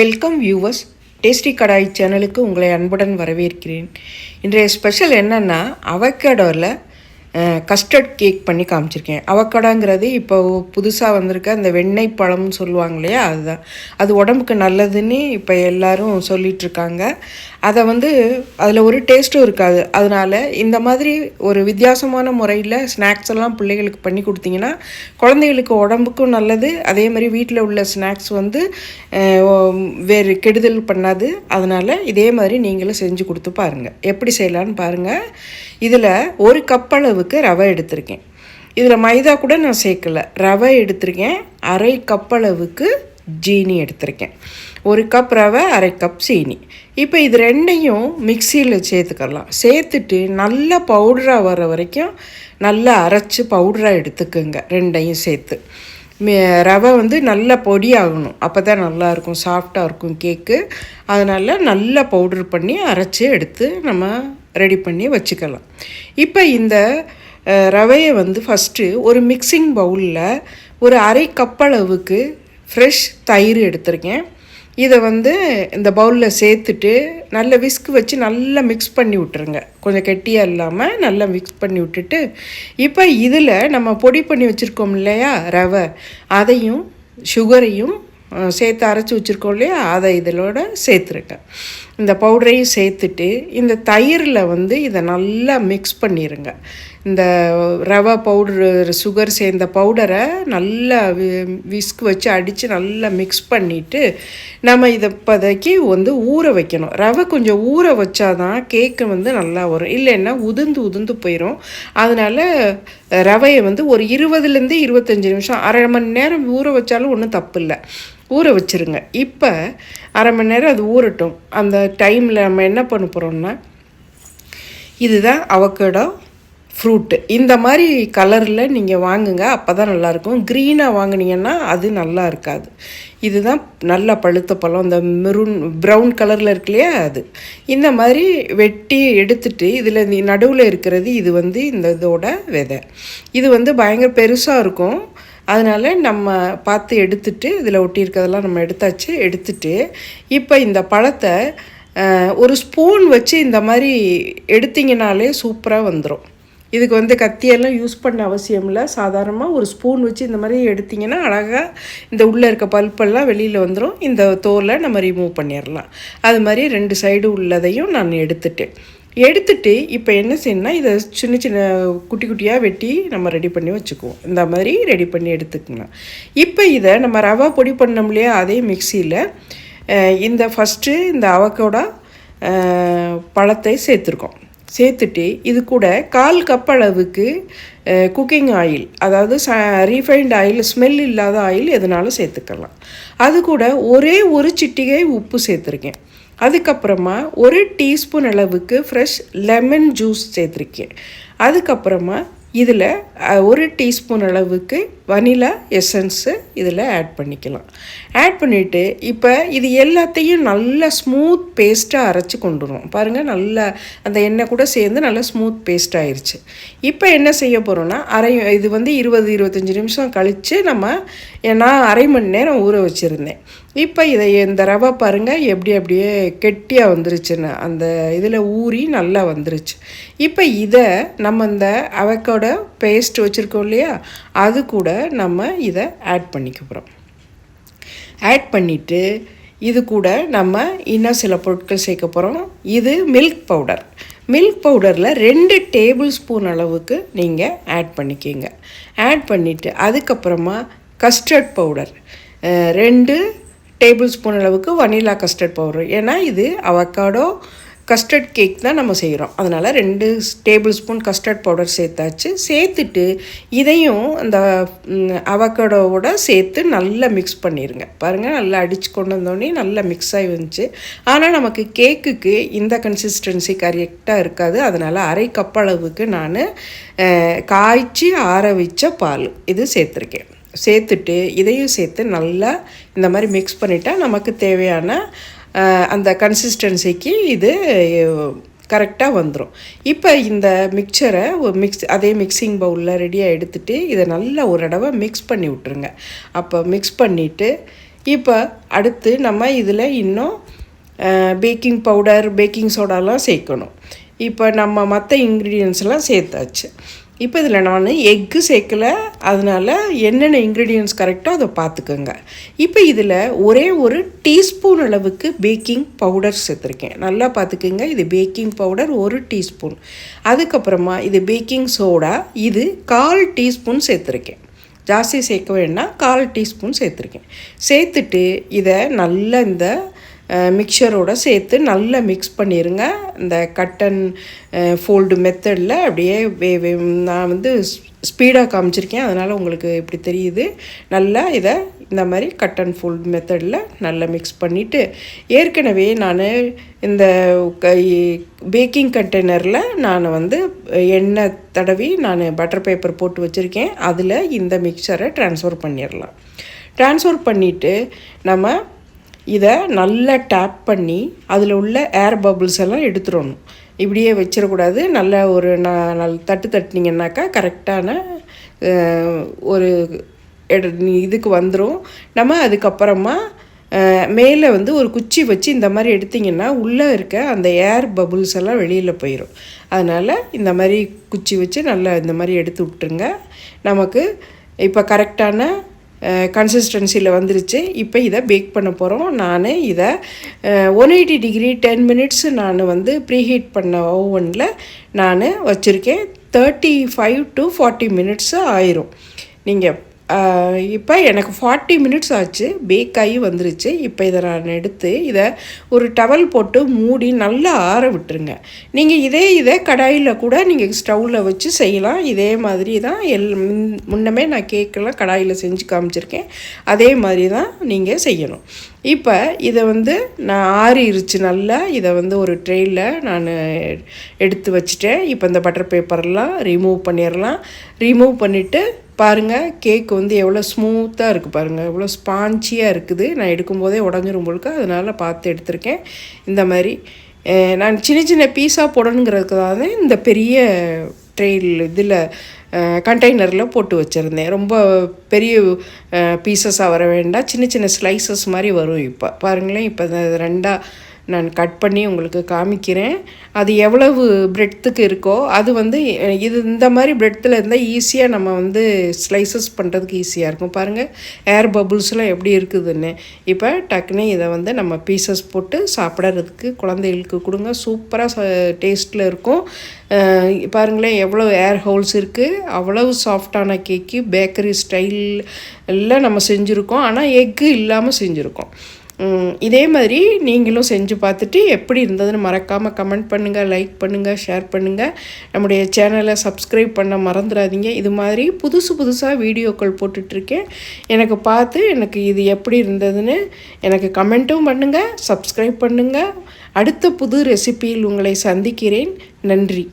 Welcome viewers tasty கடாய் சேனலுக்கு உங்களை அன்புடன் வரவேற்கிறேன். இன்றைய ஸ்பெஷல் என்னென்னா அவக்கேடோவில் கஸ்டர்ட் கேக் பண்ணி காமிச்சிருக்கேன். அவக்கடாங்கிறது இப்போ புதுசாக வந்திருக்க அந்த வெண்ணெய் பழம்னு சொல்லுவாங்க இல்லையா அதுதான். அது உடம்புக்கு நல்லதுன்னு இப்போ எல்லாரும் சொல்லிகிட்ருக்காங்க அதை வந்து அதில் ஒரு டேஸ்ட்டும் இருக்காது. அதனால் இந்த மாதிரி ஒரு வித்தியாசமான முறையில் ஸ்நாக்ஸ் எல்லாம் பிள்ளைகளுக்கு பண்ணி கொடுத்தீங்கன்னா குழந்தைகளுக்கு உடம்புக்கும் நல்லது. அதே மாதிரி வீட்டில் உள்ள ஸ்நாக்ஸ் வந்து வேறு கெடுதல் பண்ணாது. அதனால் இதே மாதிரி நீங்களும் செஞ்சு கொடுத்து பாருங்கள் எப்படி செய்யலான்னு பாருங்கள் இதில் ஒரு கப் அளவுக்கு ரவை எடுத்திருக்கேன். இதில் மைதா கூட நான் சேர்க்கல. ரவை எடுத்திருக்கேன் அரை கப் அளவுக்கு ஜீனி எடுத்திருக்கேன். ஒரு கப் ரவை அரை கப் சீனி. இப்போ இது ரெண்டையும் மிக்சியில் சேர்த்துக்கலாம். சேர்த்துட்டு நல்லா பவுடராக வர வரைக்கும் நல்லா அரைச்சி பவுடராக எடுத்துக்கோங்க ரெண்டையும் சேர்த்து. ரவை வந்து நல்ல பொடியாகணும். அப்போ தான் நல்லாயிருக்கும் சாஃப்டாக இருக்கும் கேக்கு அதனால் நல்லா பவுடர் பண்ணி அரைச்சி எடுத்து நம்ம ரெடி பண்ணி வச்சுக்கலாம். இப்போ இந்த ரவையை வந்து ஃபஸ்ட்டு ஒரு மிக்சிங் பவுலில் ஒரு அரை கப்பளவுக்கு ஃப்ரெஷ் தயிர் எடுத்திருக்கேன். இதை வந்து இந்த பவுலில் சேர்த்துட்டு நல்ல விஸ்க் வச்சு நல்லா மிக்ஸ் பண்ணி விட்டுருங்க. கொஞ்சம் கெட்டியாக இல்லாமல் நல்லா மிக்ஸ் பண்ணி விட்டுட்டு இப்போ இதில் நம்ம பொடி பண்ணி வச்சுருக்கோம் இல்லையா ரவை அதையும் சுகரையும் சேர்த்து அரைச்சி வச்சுருக்கோம் இல்லையா? அதை இதிலோட சேர்த்துருக்கேன் இந்த பவுடரையும் சேர்த்துட்டு இந்த தயிரில் வந்து இதை நல்லா மிக்ஸ் பண்ணிடுங்க இந்த ரவை பவுடர் சுகர் சேர்ந்த பவுடரை நல்லா விஸ்க் வச்சு அடித்து நல்லா மிக்ஸ் பண்ணிவிட்டு நம்ம இதை இப்போதைக்கு வந்து ஊற வைக்கணும். ரவை கொஞ்சம் ஊற வச்சாதான் கேக்கு வந்து நல்லா வரும். இல்லைன்னா உதிர்ந்து உதிர்ந்து போயிடும் அதனால் ரவையை வந்து ஒரு இருபதுலேருந்து இருபத்தஞ்சி நிமிஷம் அரை மணி நேரம் ஊற வச்சாலும் ஒன்றும் தப்பு இல்லை. ஊற வச்சுருங்க. இப்போ அரை மணி நேரம் அது ஊறட்டும். அந்த டைமில் நம்ம என்ன பண்ண போகிறோம்னா இதுதான் அவக்கடம் ஃப்ரூட்டு இந்த மாதிரி கலரில் நீங்கள் வாங்குங்க அப்போ தான் நல்லாயிருக்கும் க்ரீனாக வாங்குனீங்கன்னா அது நல்லா இருக்காது. இதுதான் நல்ல பழுத்த பழம். இந்த மெரூன் ப்ரௌன் கலரில் இருக்கு இல்லையா அது. இந்த மாதிரி வெட்டி எடுத்துட்டு இதில் நடுவில் இருக்கிறது இது வந்து இந்த இதோட விதை. இது வந்து பயங்கர பெருசாக இருக்கும். அதனால் நம்ம பார்த்து எடுத்துட்டு இதில் ஒட்டியிருக்கிறதெல்லாம் நம்ம எடுத்தாச்சு எடுத்துட்டு இப்போ இந்த பழத்தை ஒரு ஸ்பூன் வச்சு இந்த மாதிரி எடுத்தீங்கனாலே சூப்பராக வந்துடும் இதுக்கு வந்து கத்தியெல்லாம் யூஸ் பண்ண அவசியம் இல்லை. சாதாரணமாக ஒரு ஸ்பூன் வச்சு இந்த மாதிரி எடுத்திங்கன்னா அழகாக இந்த உள்ளே இருக்க பல்பெல்லாம் வெளியில் வந்துடும் இந்த தோலை நம்ம ரிமூவ் பண்ணிடலாம் அது மாதிரி ரெண்டு சைடு உள்ளதையும் நான் எடுத்துட்டேன். எடுத்துட்டு இப்போ என்ன செய்யணும்னா இதை சின்ன சின்ன குட்டி குட்டியாக வெட்டி நம்ம ரெடி பண்ணி வச்சுக்குவோம். இந்த மாதிரி ரெடி பண்ணி எடுத்துக்கலாம். இப்போ இதை நம்ம ரவா பொடி பண்ணோம் இல்லையா அதே மிக்சியில் இந்த ஃபஸ்ட்டு இந்த அவக்கோடா பழத்தை சேர்த்துருக்கோம். சேர்த்துட்டு இது கூட கால் கப் அளவுக்கு குக்கிங் ஆயில் அதாவது ச ரீஃபைண்ட் ஆயில் ஸ்மெல் இல்லாத ஆயில் எதனாலும் சேர்த்துக்கலாம். அது கூட ஒரே ஒரு சிட்டிகை உப்பு சேர்த்துருக்கேன். அதுக்கப்புறமா ஒரு டீஸ்பூன் அளவுக்கு ஃப்ரெஷ் லெமன் ஜூஸ் சேர்த்துருக்கேன். அதுக்கப்புறமா இதில் ஒரு டீஸ்பூன் அளவுக்கு வனிலா எசன்ஸு இதில் ஆட் பண்ணிக்கலாம். ஆட் பண்ணிவிட்டு இப்போ இது எல்லாத்தையும் நல்லா ஸ்மூத் பேஸ்ட்டாக அரைச்சி கொண்டு வருவோம் பாருங்கள் நல்லா அந்த எண்ணெய் கூட சேர்ந்து நல்லா ஸ்மூத் பேஸ்ட் ஆயிடுச்சு இப்போ என்ன செய்ய போகிறோன்னா அரை இது வந்து இருபது இருபத்தஞ்சி நிமிஷம் கழித்து நம்ம நான் அரை மணி நேரம் ஊற வச்சுருந்தேன். இப்போ இதை இந்த ரவை பாருங்கள் எப்படி அப்படியே கெட்டியாக வந்துருச்சுன்னு அந்த இதில் ஊறி நல்லா வந்துருச்சு. இப்போ இதை நம்ம இந்த அவக்கோட பேஸ்ட் வச்சுருக்கோம் இல்லையா அது கூட நம்ம இதை ஆட் பண்ணிக்க போகிறோம் ஆட் பண்ணிவிட்டு இது கூட நம்ம இன்னும் சில பொருட்கள் சேர்க்க போகிறோம் இது மில்க் பவுடர் மில்க் பவுடரில் ரெண்டு டேபிள் ஸ்பூன் அளவுக்கு நீங்கள் ஆட் பண்ணிக்கிங்க. ஆட் பண்ணிவிட்டு அதுக்கப்புறமா கஸ்டர்ட் பவுடர் ரெண்டு டேபிள் ஸ்பூன் அளவுக்கு வனிலா கஸ்டர்ட் பவுடர் ஏன்னா இது அவக்காடோ கஸ்டர்ட் கேக் தான் நம்ம செய்கிறோம் அதனால் ரெண்டு டேபிள் ஸ்பூன் கஸ்டர்ட் பவுடர் சேர்த்தாச்சு. சேர்த்துட்டு இதையும் அந்த அவக்கடோவோட சேர்த்து நல்லா மிக்ஸ் பண்ணிடுங்க பாருங்கள் நல்லா அடித்து கொண்டு வந்தோடனே நல்லா மிக்ஸ் ஆகி வந்துச்சு. ஆனால் நமக்கு கேக்குக்கு இந்த கன்சிஸ்டன்சி கரெக்டாக இருக்காது. அதனால் அரை கப் அளவுக்கு நான் காய்ச்சி ஆற வச்ச பால் இது சேர்த்துருக்கேன். சேர்த்துட்டு இதையும் சேர்த்து நல்லா இந்த மாதிரி மிக்ஸ் பண்ணிட்டா நமக்கு தேவையான அந்த கன்சிஸ்டன்சிக்கு இது கரெக்டாக வந்துடும் இப்போ இந்த மிக்சரை ஒரு மிக்ஸ் அதே மிக்சிங் பவுலில் ரெடியாக எடுத்துகிட்டு இதை நல்லா ஒரு தடவை மிக்ஸ் பண்ணி விட்ருங்க அப்போ மிக்ஸ் பண்ணிவிட்டு இப்போ அடுத்து நம்ம இதில் இன்னும் பேக்கிங் பவுடர் பேக்கிங் சோடாலாம் சேர்க்கணும். இப்போ நம்ம மற்ற இன்க்ரீடியன்ஸ்லாம் சேர்த்தாச்சு. இப்போ இதில் நான் எக்கு சேர்க்கல அதனால் என்னென்ன இன்க்ரீடியன்ஸ் கரெக்டோ அதை பார்த்துக்கோங்க. இப்போ இதில் ஒரே ஒரு டீஸ்பூன் அளவுக்கு பேக்கிங் பவுடர் சேர்த்துருக்கேன். நல்லா பார்த்துக்குங்க இது பேக்கிங் பவுடர் ஒரு டீஸ்பூன். அதுக்கப்புறமா இது பேக்கிங் சோடா இது கால் டீஸ்பூன் சேர்த்துருக்கேன். ஜாஸ்தி சேர்க்க வேண்டாம் கால் டீஸ்பூன் சேர்த்துருக்கேன். சேர்த்துட்டு இதை நல்லா இந்த மிக்சரோட சேர்த்து நல்லா மிக்ஸ் பண்ணிடுங்க இந்த கட்டன் ஃபோல்டு மெத்தடில் அப்படியே வே வே நான் வந்து ஸ்பீடாக காமிச்சிருக்கேன். அதனால் உங்களுக்கு இப்படி தெரியுது. நல்லா இதை இந்த மாதிரி கட் அண்ட் ஃபோல்டு மெத்தடில் நல்லா மிக்ஸ் பண்ணிவிட்டு ஏற்கனவே நான் இந்த பேக்கிங் கண்டெய்னரில் நான் வந்து எண்ணெய் தடவி நான் பட்டர் பேப்பர் போட்டு வச்சுருக்கேன். அதில் இந்த மிக்சரை ட்ரான்ஸ்ஃபர் பண்ணிடலாம் ட்ரான்ஸ்ஃபர் பண்ணிவிட்டு நம்ம இதை நல்லா டேப் பண்ணி அதில் உள்ள ஏர் பபுள்ஸ் எல்லாம் எடுத்துடணும். இப்படியே வச்சிடக்கூடாது. நல்ல ஒரு நான் நல் தட்டு தட்டினீங்கன்னாக்கா கரெக்டான ஒரு இதுக்கு வந்துடும் நம்ம அதுக்கப்புறமா மேலே வந்து ஒரு குச்சி வச்சு இந்த மாதிரி எடுத்திங்கன்னா உள்ளே இருக்க அந்த ஏர் பபுள்ஸ் எல்லாம் வெளியில் போயிடும் அதனால் இந்த மாதிரி குச்சி வச்சு நல்லா இந்த மாதிரி எடுத்து விட்டுருங்க. நமக்கு இப்போ கரெக்டான கன்சிஸ்டன்சியில் வந்துருச்சு. இப்போ இதை பேக் பண்ண போகிறோம் நான் இதை one eighty degree ten minutes நான் வந்து ப்ரீஹீட் பண்ண ஓவனில் நான் வச்சுருக்கேன். Thirty five to forty minutes ஆயிரும். நீங்கள் இப்போ எனக்கு ஃபார்ட்டி மினிட்ஸ் ஆச்சு. பேக் ஆகி வந்துருச்சு. இப்போ இதை நான் எடுத்து இதை ஒரு டவல் போட்டு மூடி நல்லா ஆற விட்டுருங்க. நீங்கள் இதே இதே கடாயில் கூட நீங்கள் ஸ்டவ்வில் வச்சு செய்யலாம். இதே மாதிரி தான் எல் முன்னமே நான் கேக்கெல்லாம் கடாயில் செஞ்சு காமிச்சிருக்கேன். அதே மாதிரி தான் நீங்கள் செய்யணும். இப்போ இதை வந்து நான் ஆறிருச்சு நல்லா. இதை வந்து ஒரு ட்ரெயில் நான் எடுத்து வச்சுட்டேன். இப்போ இந்த பட்டர் பேப்பர்லாம் ரிமூவ் பண்ணிடலாம் ரிமூவ் பண்ணிவிட்டு பாருங்கள் கேக் வந்து எவ்வளோ ஸ்மூத்தாக இருக்குது பாருங்கள் எவ்வளோ ஸ்பான்ச்சியாக இருக்குது. நான் எடுக்கும்போதே உடஞ்சிரும் பொழுது அதனால் பார்த்து எடுத்திருக்கேன். இந்த மாதிரி நான் சின்ன சின்ன பீஸாக போடணுங்கிறதுக்காக தான் இந்த பெரிய ட்ரெயில் இதில் கண்டெய்னரில் போட்டு வச்சுருந்தேன். ரொம்ப பெரிய பீசஸாக வர வேண்டாம். சின்ன சின்ன ஸ்லைசஸ் மாதிரி வரும் இப்போ. பாருங்களேன் இப்போ ரெண்டாக நான் கட் பண்ணி உங்களுக்கு காமிக்கிறேன். அது எவ்வளவு பிரெட்த்துக்கு இருக்கோ அது வந்து இது இந்த மாதிரி பிரெட்த்தில் இருந்தால் ஈஸியாக நம்ம வந்து ஸ்லைசஸ் பண்ணுறதுக்கு ஈஸியாக இருக்கும். பாருங்கள் ஏர் பபுள்ஸ்லாம் எப்படி இருக்குதுன்னு. இப்போ டக்குன்னு இதை வந்து நம்ம பீசஸ் போட்டு சாப்பிட்றதுக்கு குழந்தைகளுக்கு கொடுங்க. சூப்பராக டேஸ்ட்டில் இருக்கும். பாருங்களேன் எவ்வளோ ஏர் ஹோல்ஸ் இருக்குது அவ்வளவு சாஃப்டான கேக்கு பேக்கரி ஸ்டைல் எல்லாம் நம்ம செஞ்சுருக்கோம். ஆனால் எக்கு இல்லாமல் செஞ்சுருக்கோம். இதே மாதிரி நீங்களும் செஞ்சு பார்த்துட்டு எப்படி இருந்ததுன்னு மறக்காமல் கமெண்ட் பண்ணுங்கள் லைக் பண்ணுங்கள் ஷேர் பண்ணுங்கள் நம்முடைய சேனலை சப்ஸ்கிரைப் பண்ண மறந்துடாதீங்க. இது மாதிரி புதுசு புதுசாக வீடியோக்கள் போட்டுட்ருக்கேன். எனக்கு பார்த்து எனக்கு இது எப்படி இருந்ததுன்னு எனக்கு கமெண்ட்டும் பண்ணுங்கள் சப்ஸ்கிரைப் பண்ணுங்கள் அடுத்த புது ரெசிபியில் உங்களை சந்திக்கிறேன். நன்றி.